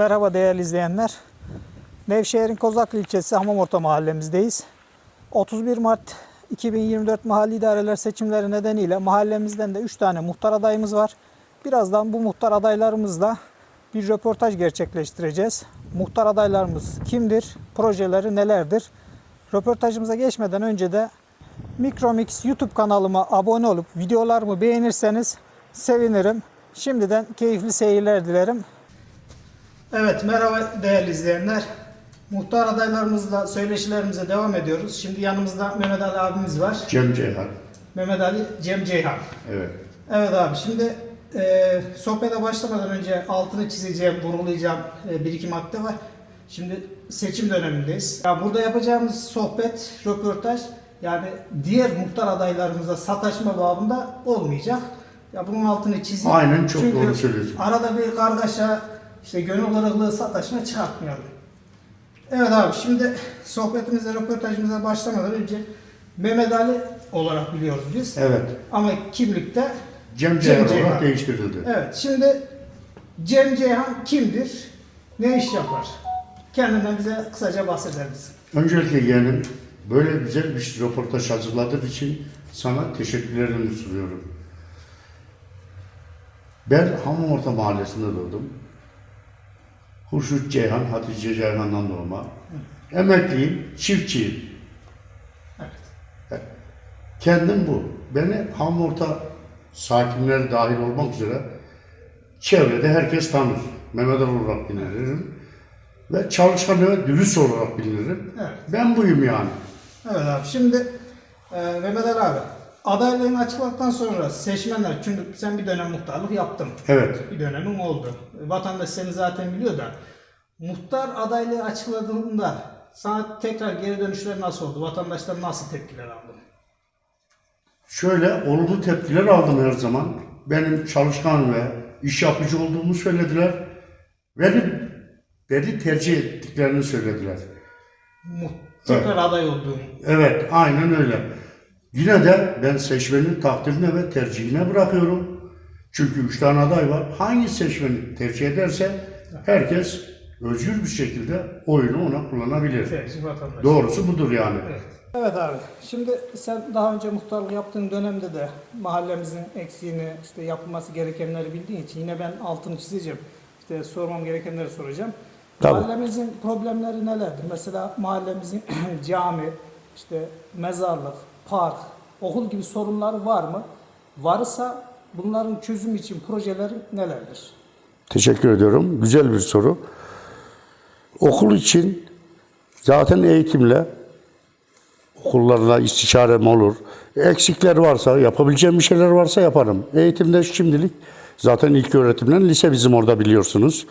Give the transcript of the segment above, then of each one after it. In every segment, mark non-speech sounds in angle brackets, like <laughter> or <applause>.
Merhaba değerli izleyenler. Nevşehir'in Kozaklı ilçesi Hamamorta mahallemizdeyiz. 31 Mart 2024 mahalli idareler seçimleri nedeniyle mahallemizden de 3 tane muhtar adayımız var. Birazdan bu muhtar adaylarımızla bir röportaj gerçekleştireceğiz. Muhtar adaylarımız kimdir? Projeleri nelerdir? Röportajımıza geçmeden önce de Mikromix YouTube kanalıma abone olup videolarımı beğenirseniz sevinirim. Şimdiden keyifli seyirler dilerim. Evet merhaba değerli izleyenler. Muhtar adaylarımızla söyleşilerimize devam ediyoruz. Şimdi yanımızda Mehmet Ali abimiz var. Cem Ceyhan. Mehmet Ali Cem Ceyhan. Evet. Evet abi şimdi e, sohbete başlamadan önce altını çizeceğim, vurgulayacağım e, bir iki madde var. Şimdi seçim dönemindeyiz. Ya burada yapacağımız sohbet, röportaj yani diğer muhtar adaylarımıza sataşma babında olmayacak. Ya bunun altını çizeyim. Aynen, çok Çünkü doğru söylüyorsun. arada bir kargaşa, işte gönül kırıklığı, sataşma çıkartmayalım. Evet abi şimdi sohbetimize, röportajımıza başlamadan önce Mehmet Ali olarak biliyoruz biz. Evet. Ama kimlikte Cem Cem Ceyhan Ceyhan. olarak değiştirildi. Evet, şimdi Cem Ceyhan kimdir? Ne iş yapar? Kendinden bize kısaca bahseder misin? Öncelikle yeğenim böyle güzel bir röportaj hazırladığın için sana teşekkürlerimi sunuyorum. Ben Hamamorta Mahallesi'nde doğdum. Hurşut Ceyhan, Hatice Ceyhan'dan doğma. Emekliyim, çiftçiyim. Evet. Kendim bu. Beni Hamurta sakinleri dahil olmak üzere çevrede herkes tanır. Mehmet Ali olarak bilinirim. Ve çalışkan ve dürüst olarak bilinirim. Evet. Ben buyum yani. Evet abi, şimdi e, Mehmet Ali abi, adaylığını açıkladıktan sonra seçmenler, çünkü sen bir dönem muhtarlık yaptın. Evet. Bir dönemin oldu. Vatandaş seni zaten biliyor da, muhtar adaylığı açıkladığında sana tekrar geri dönüşler nasıl oldu? Vatandaşlar nasıl tepkiler aldı? Şöyle olumlu tepkiler aldım her zaman. Benim çalışkan ve iş yapıcı olduğumu söylediler. Benim beni tercih ettiklerini söylediler. Mu- tekrar aday olduğunu. Evet, aynen öyle. Yine de ben seçmenin takdirine ve tercihine bırakıyorum. Çünkü üç tane aday var. Hangi seçmeni tercih ederse herkes özgür bir şekilde oyunu ona kullanabilir. Doğrusu budur yani. Evet. Evet abi. Şimdi sen daha önce muhtarlık yaptığın dönemde de mahallemizin eksiğini, işte yapılması gerekenleri bildiğin için yine ben altını çizeceğim. İşte sormam gerekenleri soracağım. Tabii. Mahallemizin problemleri nelerdir? Mesela mahallemizin <clears throat> cami, işte mezarlık, park, okul gibi sorunları var mı? Varsa bunların çözümü için projeleri nelerdir? Teşekkür ediyorum. Güzel bir soru. Okul için zaten eğitimle okullarla istişarem olur. Eksikler varsa, yapabileceğim bir şeyler varsa yaparım. Eğitimde şimdilik zaten ilk öğretimden lise bizim orada biliyorsunuz.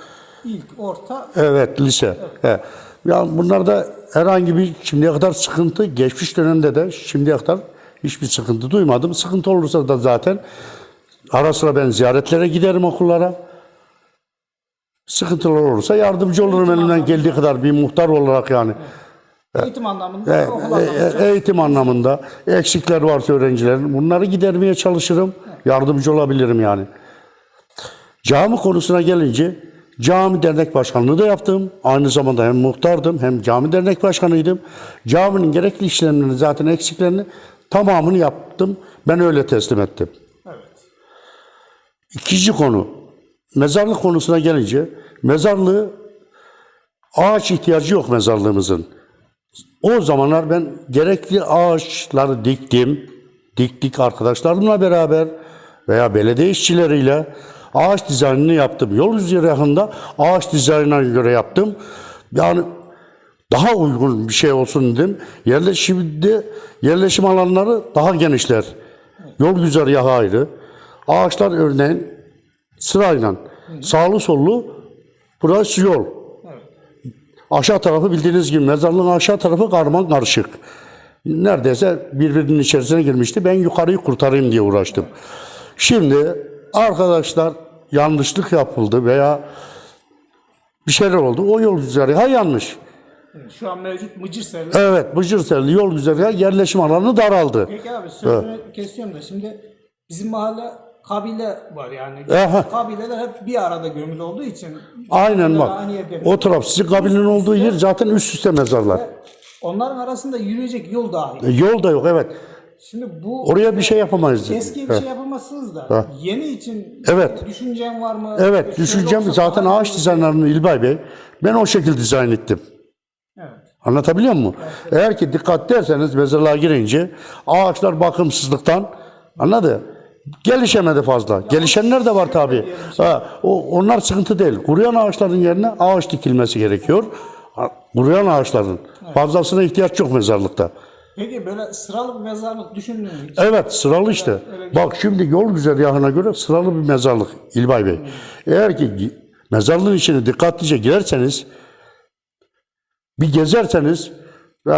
İlk, orta, Evet, lise. He. Yani bunlarda herhangi bir şimdiye kadar sıkıntı, geçmiş dönemde de şimdiye kadar hiçbir sıkıntı duymadım. Sıkıntı olursa da zaten ara sıra ben ziyaretlere giderim okullara. Sıkıntılar olursa yardımcı olurum elimden geldiği kadar bir muhtar olarak yani. eğitim anlamında, E, okul e, anlamında. e, eğitim anlamında eksikler varsa öğrencilerin bunları gidermeye çalışırım. Yardımcı olabilirim yani. Cami konusuna gelince cami dernek başkanlığı da yaptım. Aynı zamanda hem muhtardım hem cami dernek başkanıydım. Caminin gerekli işlemlerini zaten eksiklerini tamamını yaptım. Ben öyle teslim ettim. Evet. İkinci konu mezarlık konusuna gelince mezarlığı ağaç ihtiyacı yok mezarlığımızın. O zamanlar ben gerekli ağaçları diktim. Diktik arkadaşlarımla beraber veya belediye işçileriyle ağaç dizaynını yaptım. Yol üzerinde ağaç dizaynına göre yaptım. Yani daha uygun bir şey olsun dedim. Yerleşimde yerleşim alanları daha genişler. Yol güzergahı ayrı. Ağaçlar örneğin sırayla sağlı sollu burası yol. Aşağı tarafı bildiğiniz gibi mezarlığın aşağı tarafı karman karışık. Neredeyse birbirinin içerisine girmişti. Ben yukarıyı kurtarayım diye uğraştım. Şimdi arkadaşlar yanlışlık yapıldı veya bir şeyler oldu. O yol güzergahı yanlış. Şu an mevcut Mıcırsel'de Evet, Bıcırsel'li yol güzergahı yerleşim alanı daraldı. Peki abi sözünü kesiyorum da şimdi bizim mahalle kabile var yani. Aha. Kabileler hep bir arada gömülü olduğu için. Aynen bak. O taraf sizin kabilenin olduğu yer zaten üst üste mezarlar. Onların arasında yürüyecek yol dahi. E, Yol da yok evet. Şimdi bu Oraya bir şey yapamayız. eski bir şey yapamazsınız da yeni için Evet. düşüncen var mı? Evet düşüncem zaten ağaç dizaynlarını İlbay Bey ben o şekilde dizayn ettim. Evet. Anlatabiliyor muyum? Eğer ki dikkat ederseniz mezarlığa girince ağaçlar bakımsızlıktan anladı? Gelişemedi fazla. Gelişenler de var tabii. Ha, o, onlar sıkıntı değil. Kuruyan ağaçların yerine ağaç dikilmesi gerekiyor. Ha, Kuruyan ağaçların. Fazlasına ihtiyaç yok mezarlıkta. Peki böyle sıralı bir mezarlık düşündün mü hiç? Evet sıralı işte. Bak şimdi yol güzergahına göre sıralı bir mezarlık İlbay Bey. Eğer ki mezarlığın içine dikkatlice girerseniz bir gezerseniz e,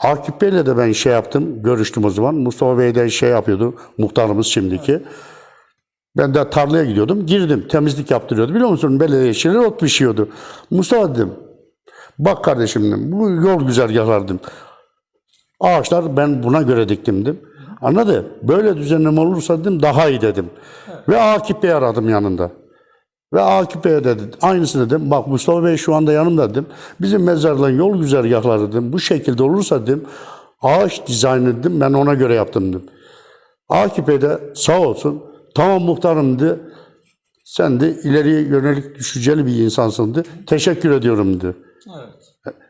Akif Bey'le de ben şey yaptım. Görüştüm o zaman. Mustafa Bey de şey yapıyordu. Muhtarımız şimdiki. Ben de tarlaya gidiyordum. Girdim. Temizlik yaptırıyordu. Biliyor musun? Belediye işçileri ot pişiyordu. Mustafa dedim. Bak kardeşim dedim. Bu yol güzergahlar dedim. Ağaçlar ben buna göre diktim dedim. Anladı? Böyle düzenleme olursa dedim daha iyi dedim. Ve Akif Bey aradım yanında. Ve Akif Bey'e dedi, aynısını dedim. Bak Mustafa Bey şu anda yanımda dedim. Bizim mezarlığın yol güzergahları dedim. Bu şekilde olursa dedim. Ağaç dizaynı dedim. Ben ona göre yaptım dedim. Akif Bey de sağ olsun. Tamam muhtarım dedi. Sen de ileriye yönelik düşünceli bir insansın dedi. Teşekkür ediyorum dedi.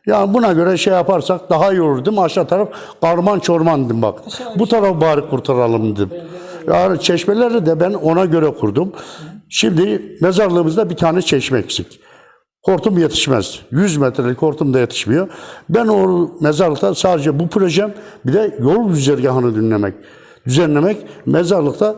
Yani buna göre şey yaparsak daha iyi olur dedim. Aşağı taraf karman çorman dedim bak. Bu tarafı bari kurtaralım dedim. Yani çeşmeleri de ben ona göre kurdum. Şimdi mezarlığımızda bir tane çeşme eksik. Hortum yetişmez. 100 metrelik hortum da yetişmiyor. Ben o mezarlıkta sadece bu projem bir de yol güzergahını dinlemek, düzenlemek. Mezarlıkta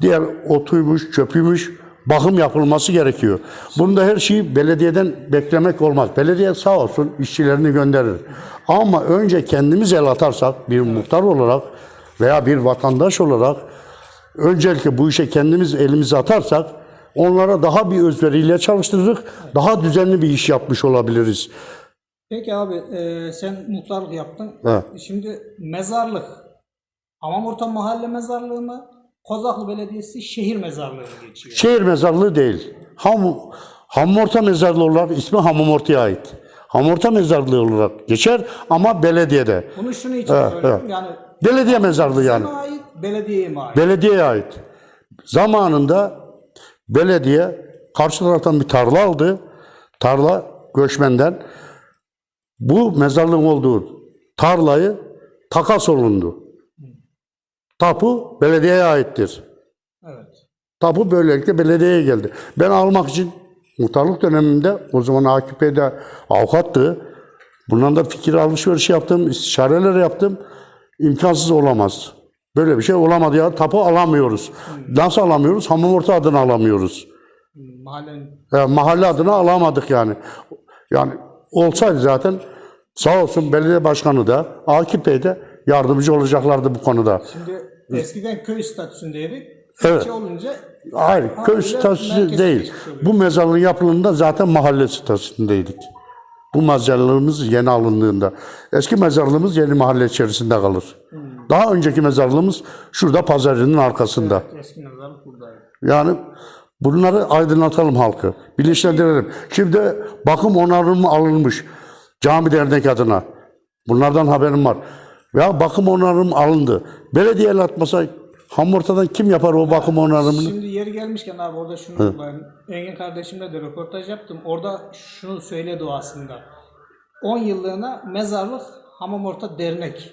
diğer otuymuş, çöpüymüş, bakım yapılması gerekiyor. Bunda her şeyi belediyeden beklemek olmaz. Belediye sağ olsun işçilerini gönderir. Ama önce kendimiz el atarsak bir muhtar olarak veya bir vatandaş olarak öncelikle bu işe kendimiz elimizi atarsak onlara daha bir özveriyle çalıştırırız. Daha düzenli bir iş yapmış olabiliriz. Peki abi e, sen muhtarlık yaptın. Evet. Şimdi mezarlık Hamamorta Mahalle Mezarlığı mı? Kozaklı Belediyesi şehir mezarlığı geçiyor? Şehir mezarlığı değil. Ham, Hamorta mezarlığı olarak ismi Hamamorta'ya ait. Hamorta mezarlığı olarak geçer ama belediyede. Bunu şunu için söylüyorum. Yani Belediye mezarlığı yani. ait, belediyeye mi ait? Belediyeye ait. Zamanında belediye karşı taraftan bir tarla aldı. Tarla göçmenden. Bu mezarlığın olduğu tarlayı takas olundu. Tapu belediyeye aittir. Evet. Tapu böylelikle belediyeye geldi. Ben almak için muhtarlık döneminde o zaman Akif Bey de avukattı. Bundan da fikir alışverişi yaptım, istişareler yaptım. İmkansız olamaz. Böyle bir şey olamadı ya. Tapu alamıyoruz. Nasıl alamıyoruz? Hamamorta adını alamıyoruz. Mahallenin E, mahalle adını alamadık yani. Yani olsaydı zaten sağ olsun belediye başkanı da Akif Bey de yardımcı olacaklardı bu konuda. Şimdi eskiden köy statüsündeydik. Evet. İlçe olunca Hayır, köy statüsü değil. Bu mezarlığın yapıldığında zaten mahalle statüsündeydik. Bu mezarlığımız yeni alındığında. Eski mezarlığımız yeni mahalle içerisinde kalır. Hmm. Daha önceki mezarlığımız şurada pazarının arkasında. eski mezarlık buradaydı. Yani bunları aydınlatalım halkı. Bilinçlendirelim. Şimdi bakım onarımı alınmış. Cami dernek adına. Bunlardan haberim var. Ya bakım onarım alındı. Belediye el atmasa Hamurta'dan kim yapar o bakım onarımını? Şimdi yeri gelmişken abi orada şunu ben Engin kardeşimle de röportaj yaptım. Orada şunu söyledi o aslında. 10 yıllığına mezarlık Hamamorta Dernek.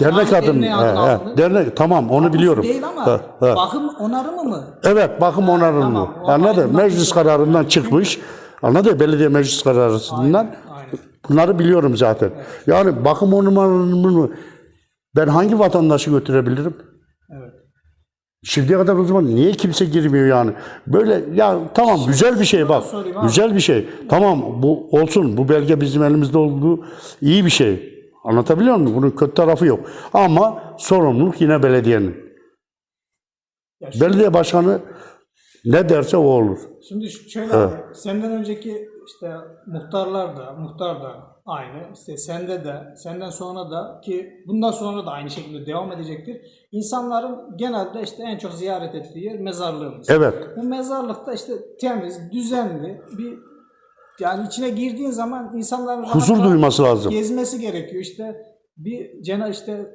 Dernek adım. derneği adını He, he. Dernek tamam onu biliyorum. Değil ama He, he. bakım onarımı mı? Evet bakım onarımı. tamam. Anladın? Meclis kararından çıkmış. Anladın? Belediye meclis kararından. Aynen. Bunları biliyorum zaten. Yani bakım onarımını ben hangi vatandaşı götürebilirim? Evet. Şimdiye kadar o zaman niye kimse girmiyor yani? Böyle ya tamam güzel bir şey bak. Güzel bir şey. Tamam bu olsun. Bu belge bizim elimizde olduğu iyi bir şey. Anlatabiliyor muyum? Bunun kötü tarafı yok. Ama sorumluluk yine belediyenin. Belediye başkanı ne derse o olur. şimdi şöyle abi, senden önceki işte muhtarlar da, muhtar da aynı. İşte sende de, senden sonra da ki bundan sonra da aynı şekilde devam edecektir. İnsanların genelde işte en çok ziyaret ettiği yer mezarlığımız. Evet. Bu mezarlıkta işte temiz, düzenli bir yani içine girdiğin zaman insanların Huzur duyması lazım. gezmesi gerekiyor. İşte bir cena işte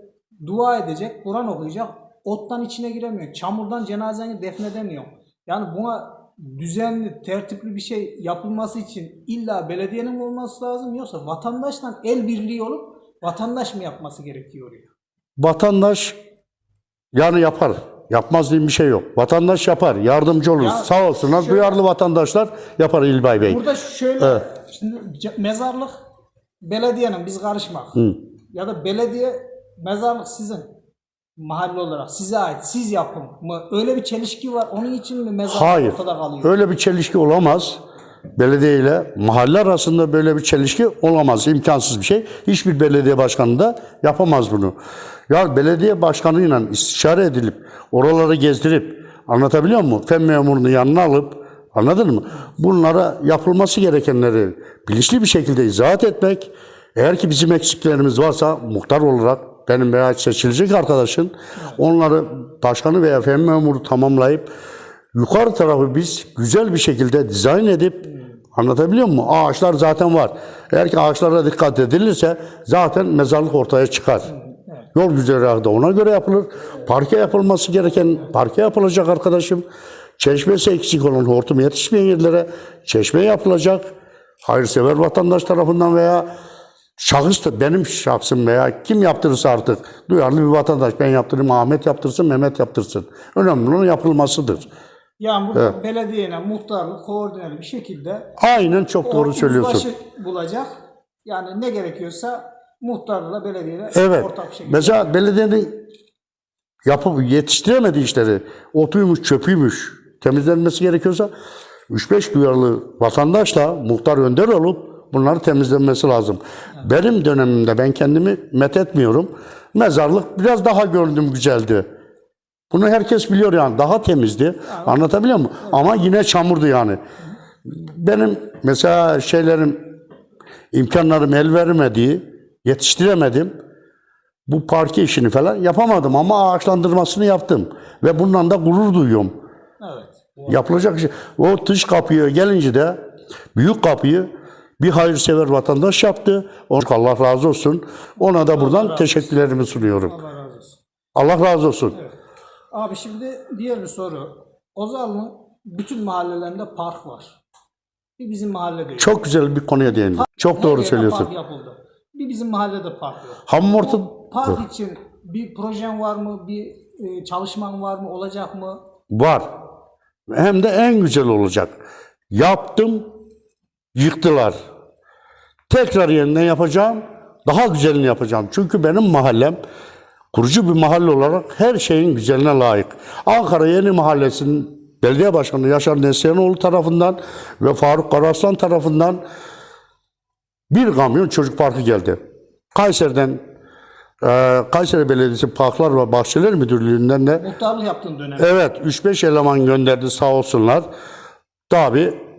dua edecek, Kur'an okuyacak. Ottan içine giremiyor. Çamurdan cenazeni defnedemiyor. Yani buna düzenli, tertipli bir şey yapılması için illa belediyenin olması lazım yoksa vatandaşla el birliği olup vatandaş mı yapması gerekiyor ya? Vatandaş yani yapar. Yapmaz diye bir şey yok. Vatandaş yapar. Yardımcı olur. Ya Sağ olsunlar. şöyle- Duyarlı vatandaşlar yapar İlbay Bey. Burada şöyle şimdi ce- mezarlık belediyenin biz karışmak. Ya da belediye mezarlık sizin mahalle olarak size ait. Siz yapın mı? Öyle bir çelişki var. Onun için mi mezarlık Hayır. ortada kalıyor? Öyle bir çelişki olamaz. Belediye ile mahalle arasında böyle bir çelişki olamaz. İmkansız bir şey. Hiçbir belediye başkanı da yapamaz bunu. Ya belediye başkanıyla istişare edilip oraları gezdirip anlatabiliyor muyum? Fen memurunu yanına alıp anladın mı? Bunlara yapılması gerekenleri bilinçli bir şekilde izahat etmek. Eğer ki bizim eksiklerimiz varsa muhtar olarak benim veya seçilecek arkadaşın onları başkanı veya fen memuru tamamlayıp Yukarı tarafı biz güzel bir şekilde dizayn edip anlatabiliyor muyum? Ağaçlar zaten var. Eğer ki ağaçlara dikkat edilirse zaten mezarlık ortaya çıkar. Yol güzergahı da ona göre yapılır. Parke yapılması gereken parke yapılacak arkadaşım. Çeşmesi eksik olan hortum yetişmeyen yerlere çeşme yapılacak. Hayırsever vatandaş tarafından veya şahıs da benim şahsım veya kim yaptırırsa artık duyarlı bir vatandaş ben yaptırayım Ahmet yaptırsın Mehmet yaptırsın. Önemli olan yapılmasıdır. Yani burada belediyeyle muhtarlık koordineli bir şekilde Aynen çok doğru söylüyorsun. bulacak. Yani ne gerekiyorsa muhtarla belediyeyle Evet. ortak bir şekilde. Mesela belediyenin yapıp yetiştiremediği işleri otuymuş, çöpüymüş temizlenmesi gerekiyorsa 3-5 duyarlı vatandaşla muhtar önder olup bunları temizlenmesi lazım. Benim dönemimde ben kendimi met etmiyorum. Mezarlık biraz daha göründüm güzeldi. Bunu herkes biliyor yani. Daha temizdi. Anlatabiliyor muyum? Ama yine çamurdu yani. Benim mesela şeylerim imkanlarım el vermediği, yetiştiremedim. Bu parke işini falan yapamadım ama ağaçlandırmasını yaptım. Ve bundan da gurur duyuyorum. Evet. Yapılacak şey. O dış kapıya gelince de büyük kapıyı bir hayırsever vatandaş yaptı. Allah razı olsun. Ona da buradan teşekkürlerimi sunuyorum. Allah razı olsun. Allah razı olsun. Abi şimdi diğer bir soru. Ozal'ın bütün mahallelerinde park var. Bir bizim mahallede. Çok güzel bir konuya değindin. Çok doğru söylüyorsun. Park yapıldı. Bir bizim mahallede park yok. Hamam orta... Park için bir projen var mı? Bir e, çalışman var mı? Olacak mı? Var. Hem de en güzel olacak. Yaptım, yıktılar. Tekrar yeniden yapacağım, daha güzelini yapacağım. Çünkü benim mahallem kurucu bir mahalle olarak her şeyin güzeline layık. Ankara Yeni Mahallesi'nin belediye başkanı Yaşar Nesyanoğlu tarafından ve Faruk Karaslan tarafından bir kamyon çocuk parkı geldi. Kayseri'den eee Kayseri Belediyesi Parklar ve Bahçeler Müdürlüğü'nden de Muhtarlık yaptığın dönem. Evet 3-5 eleman gönderdi sağ olsunlar. Tabi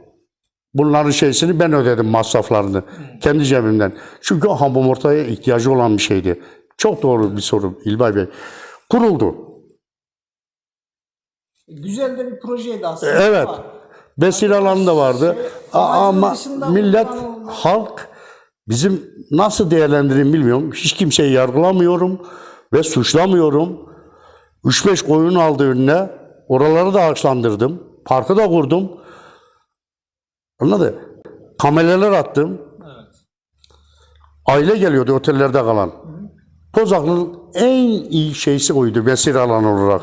bunların şeysini ben ödedim masraflarını kendi cebimden. Çünkü hamam ortaya ihtiyacı olan bir şeydi. Çok doğru bir soru İlbay Bey. Kuruldu. Güzel de bir projeydi aslında. Evet. Ama Vesile alanı da vardı. Şey, Ama millet, halk bizim nasıl değerlendireyim bilmiyorum. Hiç kimseyi yargılamıyorum ve suçlamıyorum. 3-5 koyun aldı önüne. Oraları da ağaçlandırdım. Parkı da kurdum. Anladın? Kameleler attım. Evet. Aile geliyordu otellerde kalan. Kozaklı'nın en iyi şeysi oydu vesile alan olarak.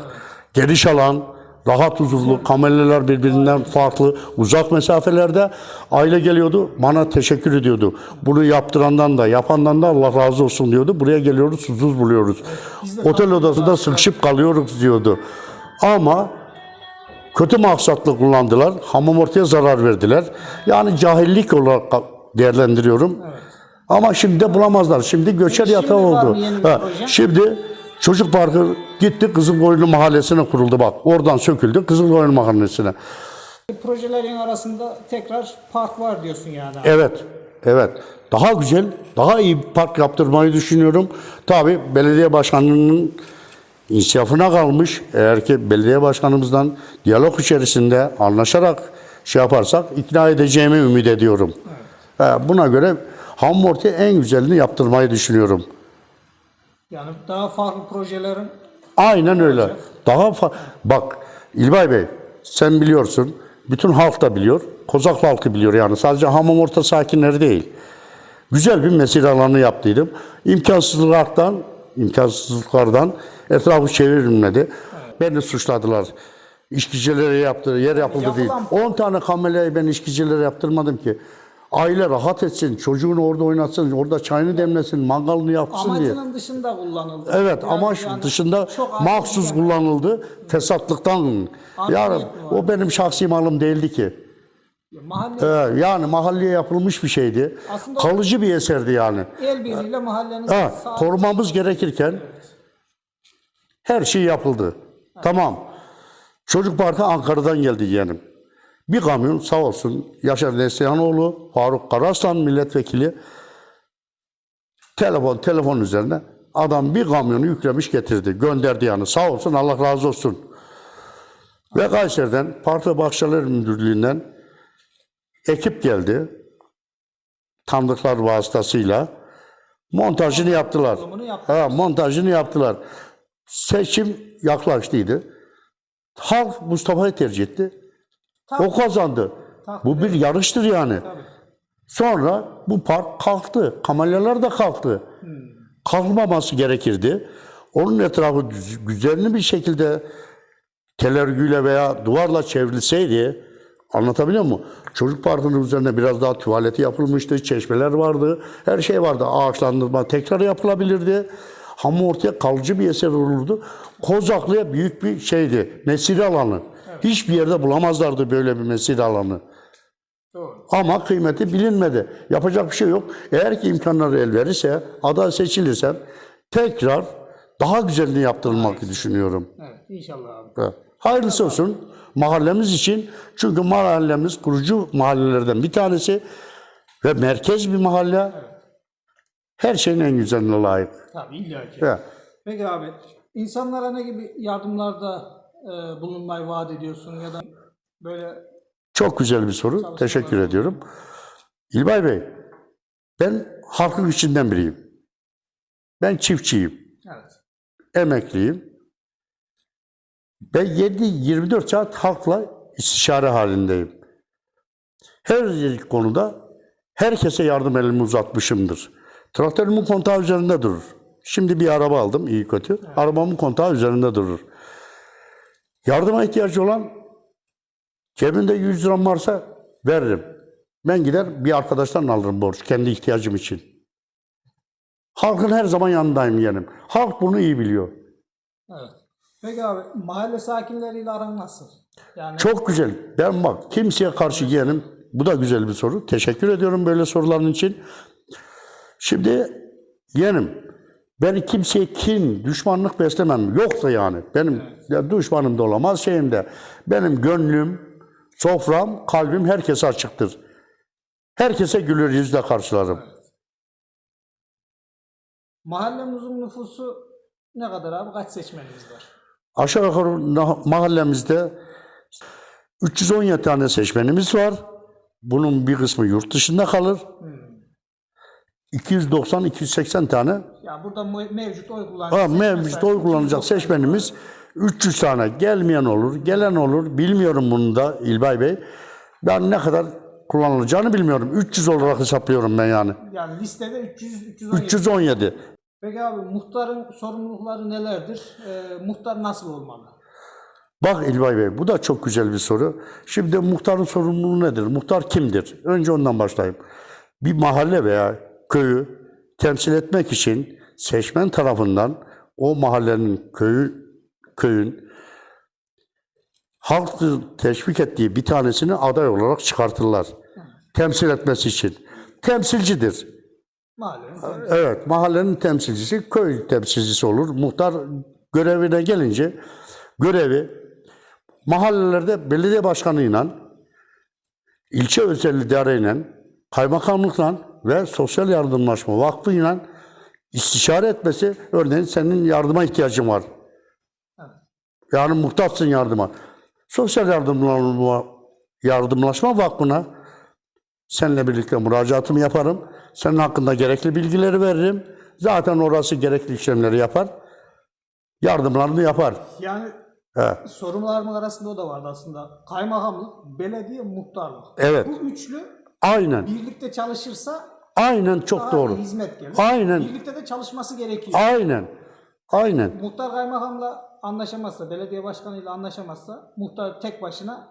Geniş alan, rahat huzurlu, kameleler birbirinden farklı, uzak mesafelerde aile geliyordu, bana teşekkür ediyordu. Bunu yaptırandan da, yapandan da Allah razı olsun diyordu. Buraya geliyoruz, susuz buluyoruz. Otel odasında sıkışıp kalıyoruz diyordu. Ama kötü maksatlı kullandılar. Hamam ortaya zarar verdiler. Yani cahillik olarak değerlendiriyorum. Ama şimdi de bulamazlar. Şimdi göçer Peki yatağı şimdi oldu. Ha, şimdi çocuk parkı gitti Kızılkoyunlu mahallesine kuruldu bak. Oradan söküldü Kızılkoyunlu mahallesine. Projelerin arasında tekrar park var diyorsun yani. abi. Evet, evet. Daha güzel, daha iyi park yaptırmayı düşünüyorum. Tabii belediye başkanının inisiyafına kalmış. Eğer ki belediye başkanımızdan diyalog içerisinde anlaşarak şey yaparsak ikna edeceğimi ümit ediyorum. Ee, Buna göre Hammorti en güzelini yaptırmayı düşünüyorum. Yani daha farklı projelerin Aynen öyle. Daha fa- bak İlbay Bey sen biliyorsun. Bütün halk da biliyor. Kozak halkı biliyor yani. Sadece hamam orta sakinleri değil. Güzel bir mesire alanı yaptıydım. İmkansızlıklardan, imkansızlıklardan etrafı çevrilmedi. Beni suçladılar. İşkicilere yaptı, yer yapıldı değil. Yapılan- 10 tane kamerayı ben işkicilere yaptırmadım ki. Aile rahat etsin, çocuğunu orada oynatsın, orada çayını demlesin, mangalını yapsın diye. amacının dışında kullanıldı. Evet Yani- amaç yani dışında çok mahsus imkan- kullanıldı. Fesatlıktan. Yani o benim şahsi malım değildi ki. Mahalle Ee, yani mahalleye yapılmış bir şeydi. Aslında- Kalıcı bir eserdi yani. el birliğiyle mahallenin Ha, sağ- korumamız gerekirken her şey yapıldı. Tamam. Çocuk Parkı Ankara'dan geldi yeğenim. Bir kamyon sağ olsun Yaşar Neslihanoğlu, Faruk Karaslan milletvekili telefon telefon üzerine adam bir kamyonu yüklemiş getirdi. Gönderdi yani. Sağ olsun Allah razı olsun. Ve Kayseri'den Parti Bahçeler Müdürlüğü'nden ekip geldi. Tanıdıklar vasıtasıyla montajını yaptılar. Ha, montajını yaptılar. Seçim yaklaştıydı. Halk Mustafa'yı tercih etti. O kazandı. Bu bir yarıştır yani. Sonra bu park kalktı. Kamelyalar da kalktı. Kalkmaması gerekirdi. Onun etrafı düz- güzelini bir şekilde tel örgüyle veya duvarla çevrilseydi anlatabiliyor muyum? Çocuk parkının üzerine biraz daha tuvaleti yapılmıştı, çeşmeler vardı, her şey vardı. Ağaçlandırma tekrar yapılabilirdi. Ama ortaya kalıcı bir eser olurdu. Kozaklı'ya büyük bir şeydi, mesire alanı. Hiçbir yerde bulamazlardı böyle bir mesire alanı. Doğru. Ama kıymeti bilinmedi. Yapacak bir şey yok. Eğer ki imkanları el verirse, aday seçilirsem tekrar daha güzelini yaptırılmak düşünüyorum. Evet inşallah abi. Evet. Hayırlısı olsun mahallemiz için. Çünkü mahallemiz kurucu mahallelerden bir tanesi ve merkez bir mahalle. Her şeyin en güzeline layık. Tabii illa ki. Evet. Peki abi insanlara ne gibi yardımlarda e, bulunmayı vaat ediyorsun ya da böyle Çok güzel bir soru. Teşekkür ediyorum. İlbay Bey, ben halkın içinden biriyim. Ben çiftçiyim. evet. emekliyim. Ben 7-24 saat halkla istişare halindeyim. Her konuda herkese yardım elimi uzatmışımdır. Traktörümün kontağı üzerinde durur. Şimdi bir araba aldım iyi kötü. Arabamın kontağı üzerinde durur. Yardıma ihtiyacı olan cebinde 100 liram varsa veririm. Ben gider bir arkadaştan alırım borç kendi ihtiyacım için. Halkın her zaman yanındayım yeğenim. Halk bunu iyi biliyor. Evet. Peki abi mahalle sakinleriyle aran nasıl? Yani Çok güzel. Ben bak kimseye karşı yeğenim. Bu da güzel bir soru. Teşekkür ediyorum böyle soruların için. Şimdi yeğenim ben kimseye kin, düşmanlık beslemem. Yoksa yani. Benim ya düşmanım da olamaz şeyim de. Benim gönlüm, sofram, kalbim herkese açıktır. Herkese gülür yüzle karşılarım. mahallemizin nüfusu ne kadar abi? Kaç seçmenimiz var? Aşağı yukarı mahallemizde 317 tane seçmenimiz var. Bunun bir kısmı yurt dışında kalır. 290-280 tane Ya burada mevcut oy kullanıcı ha, mevcut oy kullanacak 290. seçmenimiz 300 tane. Gelmeyen olur, gelen olur. Bilmiyorum bunu da İlbay Bey. Ben ne kadar kullanılacağını bilmiyorum. 300 olarak hesaplıyorum ben yani. Yani listede 300 317. 317. Peki abi muhtarın sorumlulukları nelerdir? Ee, muhtar nasıl olmalı? Bak İlbay Bey bu da çok güzel bir soru. Şimdi muhtarın sorumluluğu nedir? Muhtar kimdir? Önce ondan başlayayım. Bir mahalle veya köyü temsil etmek için seçmen tarafından o mahallenin köyü köyün halk teşvik ettiği bir tanesini aday olarak çıkartırlar. Temsil etmesi için. Temsilcidir. Mahallenin. Evet, mahallenin temsilcisi, köy temsilcisi olur. Muhtar görevine gelince görevi mahallelerde belediye başkanıyla ilçe özel idareyle, kaymakamlıkla ve sosyal yardımlaşma vakfıyla istişare etmesi, örneğin senin yardıma ihtiyacın var. Yani muhtaçsın yardıma. Sosyal yardımlaşma, yardımlaşma vakfına seninle birlikte müracaatımı yaparım. Senin hakkında gerekli bilgileri veririm. Zaten orası gerekli işlemleri yapar. Yardımlarını yapar. Yani He. sorumlularımın arasında o da vardı aslında. Kaymakamlık, belediye, muhtarlık. Evet. Bu üçlü Aynen. birlikte çalışırsa Aynen çok daha doğru. iyi hizmet gelir. Aynen. Birlikte de çalışması gerekiyor. Aynen. Aynen. Muhtar kaymakamla anlaşamazsa, belediye başkanıyla anlaşamazsa muhtar tek başına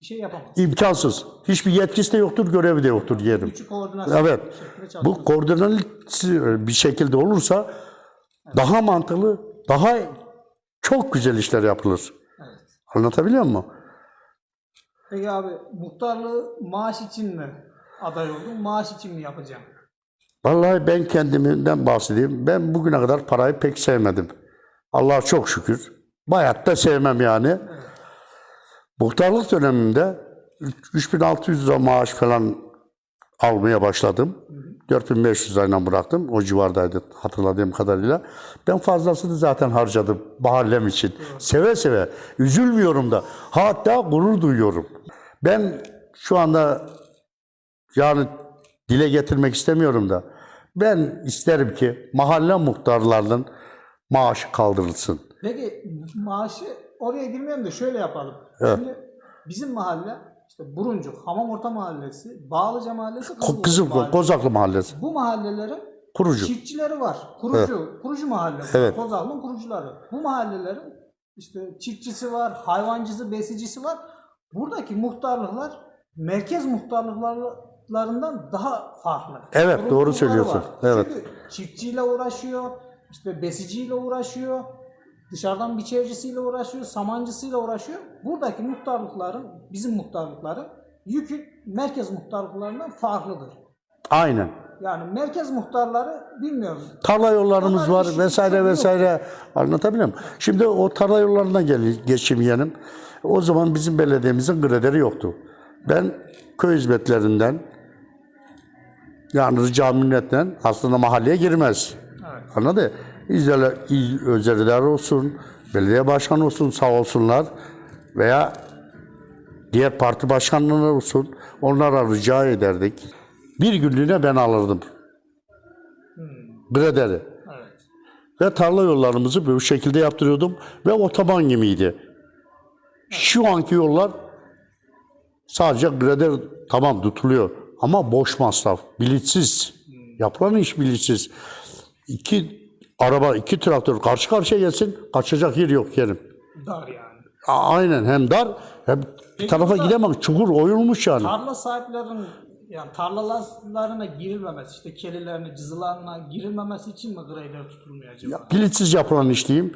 bir şey yapamaz. İmkansız. Hiçbir yetkisi de yoktur, görevi de yoktur diyelim. Üçü koordinasyon Evet. Bu koordineli bir şekilde olursa daha mantıklı, daha çok güzel işler yapılır. Evet. Anlatabiliyor muyum? Peki abi muhtarlığı maaş için mi aday oldun, maaş için mi yapacağım? Vallahi ben kendimden bahsedeyim. Ben bugüne kadar parayı pek sevmedim. Allah'a çok şükür. Bayat da sevmem yani. Muhtarlık döneminde 3600 lira maaş falan almaya başladım. 4500 lirayla bıraktım. O civardaydı hatırladığım kadarıyla. Ben fazlasını zaten harcadım mahallem için. Seve seve. Üzülmüyorum da. Hatta gurur duyuyorum. Ben şu anda yani dile getirmek istemiyorum da ben isterim ki mahalle muhtarlarının maaşı kaldırılsın. Peki maaşı oraya girmeyelim de şöyle yapalım. Şimdi bizim mahalle işte Buruncuk, Hamamorta Mahallesi, Bağlıca Mahallesi, Kızılburnu Kızıl Mahallesi. Kozaklı Mahallesi. Bu mahallelerin Kurucu. çiftçileri var. Kurucu, kurucu mahallesi. Evet. Kozal'ın kurucuları. Bu mahallelerin işte çiftçisi var, hayvancısı, besicisi var. Buradaki muhtarlıklar merkez muhtarlıklarından daha farklı. Evet, doğru söylüyorsun. var. Evet. Çünkü çiftçiyle uğraşıyor, işte besiciyle uğraşıyor, dışarıdan biçercisiyle uğraşıyor, samancısıyla uğraşıyor. Buradaki muhtarlıkların, bizim muhtarlıkların yükü merkez muhtarlıklarından farklıdır. Aynen. Yani merkez muhtarları bilmiyorum. Tarla yollarımız Onlar var işin vesaire yok. vesaire. Anlatabiliyor muyum? Şimdi o tarla yollarına gel, geçeyim yeğenim. O zaman bizim belediyemizin grederi yoktu. Ben köy hizmetlerinden yani rica minnetten aslında mahalleye girmez. Evet. Anladın? İzler, il- özeliler olsun, belediye başkanı olsun sağ olsunlar veya diğer parti başkanları olsun onlara rica ederdik. Bir günlüğüne ben alırdım. Grederi. Evet. Ve tarla yollarımızı bu şekilde yaptırıyordum ve otoban gibiydi. Şu anki yollar sadece grader tamam tutuluyor ama boş masraf, bilinçsiz. Yapılan iş bilinçsiz. İki araba, iki traktör karşı karşıya gelsin, kaçacak yer yok yerim. Dar yani. A- Aynen hem dar hem bir Peki tarafa burada- gidemem. Çukur oyulmuş yani. Tarla sahiplerinin yani tarlalarına girilmemesi, işte kelilerine, cızılarına girilmemesi için mi greyler tutulmuyor acaba? Bilinçsiz yapılan iş diyeyim.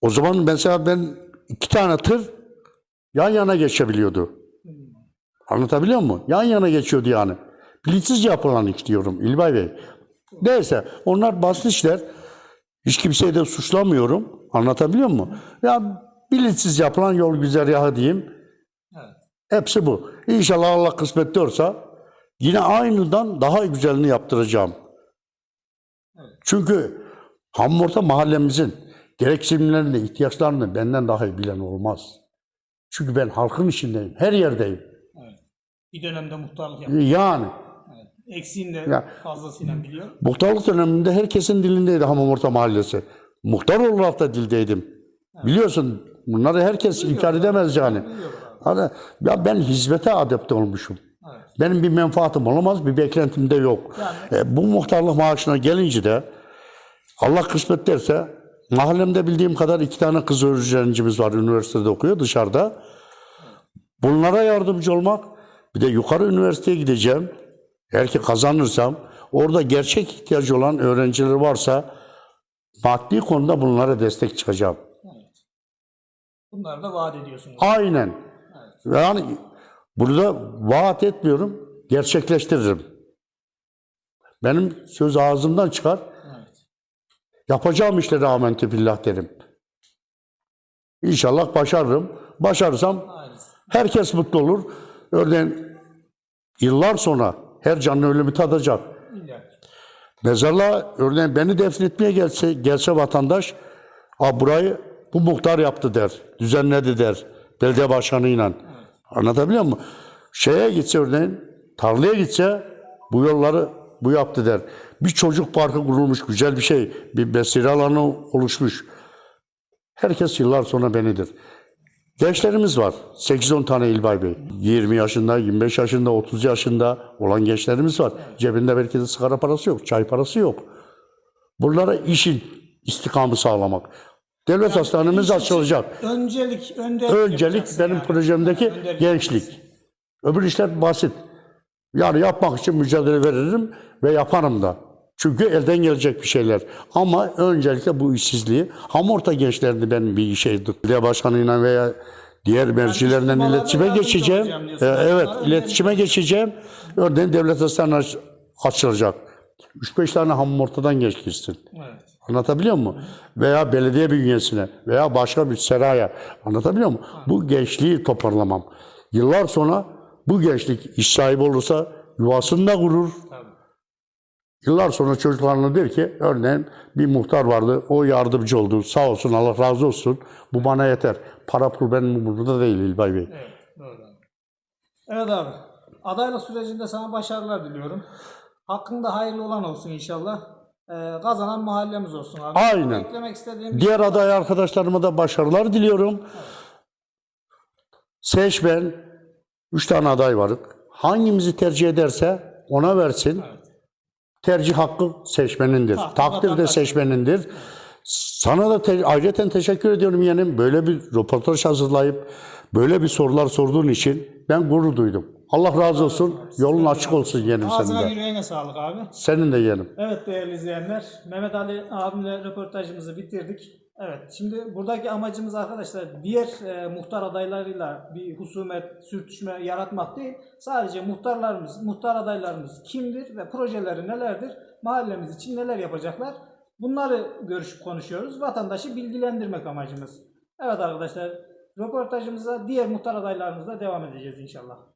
O zaman mesela ben iki tane tır yan yana geçebiliyordu. Anlatabiliyor muyum? Yan yana geçiyordu yani. Bilinçsiz yapılan iş diyorum İlbay Bey. Neyse onlar basit işler. Hiç kimseyi de suçlamıyorum. Anlatabiliyor muyum? Ya bilinçsiz yapılan yol güzergahı diyeyim. Evet. Hepsi bu. İnşallah Allah kısmet diyorsa yine aynıdan daha güzelini yaptıracağım. Çünkü Hamurta mahallemizin gereksinimlerini, ihtiyaçlarını benden daha iyi bilen olmaz. Çünkü ben halkın içindeyim, her yerdeyim. Evet. Bir dönemde muhtarlık yapıyor. Yani Evet. Eksiğini de Ya- fazlasıyla biliyor. muhtarlık döneminde herkesin dilindeydi Hamamurta mahallesi. Muhtar olarak da dildeydim. Biliyorsun bunları herkes inkar edemez yani. Hani ya ben hizmete adapte olmuşum. Evet. Benim bir menfaatim olamaz, bir beklentim de yok. Yani- E, bu muhtarlık maaşına gelince de Allah kısmet derse mahallemde bildiğim kadar iki tane kız öğrencimiz var üniversitede okuyor dışarıda. Bunlara yardımcı olmak bir de yukarı üniversiteye gideceğim. Eğer ki kazanırsam orada gerçek ihtiyacı olan öğrenciler varsa maddi konuda bunlara destek çıkacağım. Bunları da vaat ediyorsunuz. Aynen. Yani bunu da vaat etmiyorum, gerçekleştiririm. Benim söz ağzımdan çıkar, Evet. yapacağım işleri amentü billah derim. İnşallah başarırım. Başarırsam herkes mutlu olur. Örneğin Yıllar sonra her canlı ölümü tadacak. Mezarlığa örneğin beni defnetmeye gelse, gelse vatandaş "Aa, burayı bu muhtar yaptı der, düzenledi der belediye başkanıyla. Anlatabiliyor muyum? Şeye gitse örneğin tarlaya gitse bu yolları bu yaptı der. Bir çocuk parkı kurulmuş güzel bir şey. Bir mesire alanı oluşmuş. Herkes yıllar sonra benidir. Gençlerimiz var. 8-10 tane İlbay Bey. 20 yaşında, 25 yaşında, 30 yaşında olan gençlerimiz var. Cebinde belki de sigara parası yok, çay parası yok. Bunlara işin istikamı sağlamak. Devlet hastanemiz açılacak. Öncelik, öncelik, benim yani. projemdeki Öncelik gençlik. Öbür işler basit. Yani yapmak için mücadele veririm ve yaparım da. Çünkü elden gelecek bir şeyler. Ama öncelikle bu işsizliği, hamurta gençlerini ben bir işe belediye başkanıyla veya diğer mercilerle firmalarla iletişime geçeceğim. Ee, evet, iletişime geçeceğim. Örneğin devlet hastanesi açılacak. 3-5 tane hamur ortadan genç girsin. Evet. Anlatabiliyor muyum? Veya belediye bünyesine veya başka bir seraya. Anlatabiliyor muyum? Bu gençliği toparlamam. Yıllar sonra bu gençlik iş sahibi olursa yuvasında kurur. Yıllar sonra çocuklarına der ki örneğin bir muhtar vardı. O yardımcı oldu. Sağ olsun Allah razı olsun. Bu bana yeter. Para pul benim umurumda değil İlbay Bey. Evet, doğru abi. Evet abi. Adaylık sürecinde sana başarılar diliyorum. Hakkında hayırlı olan olsun inşallah. Ee, kazanan mahallemiz olsun abi. Aynen. Eklemek istediğim Diğer aday arkadaşlarıma da başarılar diliyorum. Seç ben. Üç tane aday var. Hangimizi tercih ederse ona versin. Tercih hakkı seçmenindir. Takdir Takdir de seçmenindir. Sana da te- ayrıca teşekkür ediyorum yeğenim. Böyle bir röportaj hazırlayıp böyle bir sorular sorduğun için ben gurur duydum. Allah razı olsun. Yolun açık olsun yeğenim senin Ağzına de. yüreğine sağlık abi. Senin de yeğenim. Evet değerli izleyenler, Mehmet Ali abimle röportajımızı bitirdik. Evet, şimdi buradaki amacımız arkadaşlar diğer e, muhtar adaylarıyla bir husumet, sürtüşme yaratmak değil. Sadece muhtarlarımız, muhtar adaylarımız kimdir ve projeleri nelerdir, mahallemiz için neler yapacaklar bunları görüşüp konuşuyoruz. Vatandaşı bilgilendirmek amacımız. Evet arkadaşlar, röportajımıza diğer muhtar adaylarımızla devam edeceğiz inşallah.